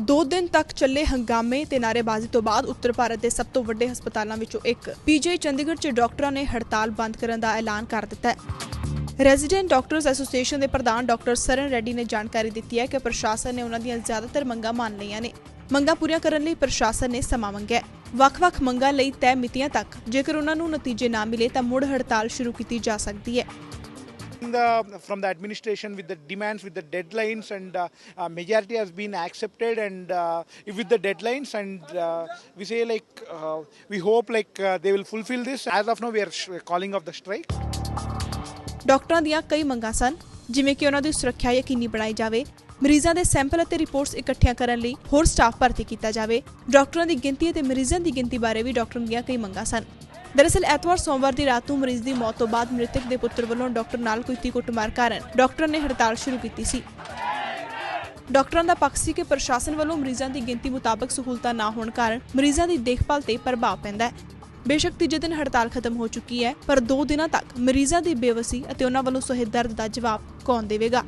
ਦੋ ਦਿਨ ਤੱਕ ਚੱਲੇ ਹੰਗਾਮੇ ਤੇ ਨਾਅਰੇਬਾਜ਼ੀ ਤੋਂ ਬਾਅਦ ਉੱਤਰ ਭਾਰਤ ਦੇ ਸਭ ਤੋਂ ਵੱਡੇ ਹਸਪਤਾਲਾਂ ਵਿੱਚੋਂ ਇੱਕ। ਪੀਜੀ ਚੰਡੀਗੜ੍ਹ 'ਚ ਡਾਕਟਰਾਂ ਨੇ ਹੜਤਾਲ ਬੰਦ ਕਰਨ ਦਾ ਐਲਾਨ ਕਰ ਦਿੱਤਾ ਹੈ। ਰੈਜ਼ੀਡੈਂਟ ਡਾਕਟਰਸ ਐਸੋਸੀਏਸ਼ਨ ਦੇ ਪ੍ਰਧਾਨ ਡਾਕਟਰ ਸਰਨ ਰੈਡੀ ਨੇ ਜਾਣਕਾਰੀ ਦਿੱਤੀ ਹੈ ਕਿ ਪ੍ਰਸ਼ਾਸਨ ਨੇ ਉਹਨਾਂ ਦੀਆਂ ਜ਼ਿਆਦਾਤਰ ਮੰਗਾਂ ਮੰਨ ਲਈਆਂ ਨੇ। ਮੰਗਾਂ ਪੂਰੀਆਂ ਕਰਨ ਲਈ ਪ੍ਰਸ਼ਾਸਨ ਨੇ ਸਮਾਂ ਮੰਗਿਆ ਵੱਖ-ਵੱਖ ਮੰਗਾਂ ਲਈ ਤੈਅ ਮਿਤੀਆਂ ਤੱਕ। ਜੇਕਰ ਉਹਨਾਂ ਨੂੰ ਨਤੀਜੇ ਨਾ ਮਿਲੇ ਤਾਂ ਮੁੜ ਹੜਤਾਲ ਸ਼ੁਰੂ ਕੀਤੀ ਜਾ ਸਕਦੀ ਹੈ। The from the administration with the demands with the deadlines and uh, uh, majority has been accepted and uh, with the deadlines and uh, we say like uh, we hope like uh, they will fulfill this as of now we are sh- calling off the strike ਡਾਕਟਰਾਂ ਦੀਆਂ ਕਈ ਮੰਗਾਂ ਸਨ ਜਿਵੇਂ ਕਿ ਉਹਨਾਂ ਦੀ ਸੁਰੱਖਿਆ ਯਕੀਨੀ ਬਣਾਈ ਜਾਵੇ ਮਰੀਜ਼ਾਂ ਦੇ ਸੈਂਪਲ ਅਤੇ ਰਿਪੋਰਟਸ ਇਕੱਠੀਆਂ ਕਰਨ ਲਈ ਹੋਰ ਸਟਾਫ ਭਰਤੀ ਕੀਤਾ ਜਾਵੇ ਡਾਕਟਰਾਂ ਦੀ ਗਿਣਤੀ ਅਤੇ ਮਰੀਜ਼ਾਂ ਦੀ ਗਿਣਤੀ ਬਾਰੇ ਵੀ ਡਾਕਟਰਾਂ ਦੀਆਂ ਕਈ ਮੰਗਾਂ ਸਨ ਦਰਅਸਲ ਐਤਵਾਰ ਸੋਮਵਾਰ ਦੀ ਰਾਤ ਨੂੰ ਮਰੀਜ਼ ਦੀ ਮੌਤ ਤੋਂ ਬਾਅਦ ਮ੍ਰਿਤਕ ਦੇ ਪੁੱਤਰ ਵੱਲੋਂ ਡਾਕਟਰ ਨਾਲ ਕੀਤੀ ਕੁੱਟਮਾਰ ਕਾਰਨ ਡਾਕਟਰਾਂ ਨੇ ਹੜਤਾਲ ਸ਼ੁਰੂ ਕੀਤੀ ਸੀ। ਡਾਕਟਰਾਂ ਦਾ ਪੱਖ ਸੀ ਕਿ ਪ੍ਰਸ਼ਾਸਨ ਵੱਲੋਂ ਮਰੀਜ਼ਾਂ ਦੀ ਗਿਣਤੀ ਮੁਤਾਬਕ ਸਹੂਲਤਾਂ ਨਾ ਹੋਣ ਕਾਰਨ ਮਰੀਜ਼ਾਂ ਦੀ ਦੇਖਭਾਲ ਤੇ ਪ੍ਰਭਾਵ ਪੈਂਦਾ ਹੈ। ਬੇਸ਼ੱਕ ਤੀਜੇ ਦਿਨ ਹੜਤਾਲ ਖਤਮ ਹੋ ਚੁੱਕੀ ਹੈ, ਪਰ 2 ਦਿਨਾਂ ਤੱਕ ਮਰੀਜ਼ਾਂ ਦੀ ਬੇਵਸੀ ਅਤੇ ਉਹਨਾਂ ਵੱਲੋਂ ਸਹੇ ਦਰਦ ਦਾ ਜਵਾਬ ਕੌਣ ਦੇਵੇਗਾ?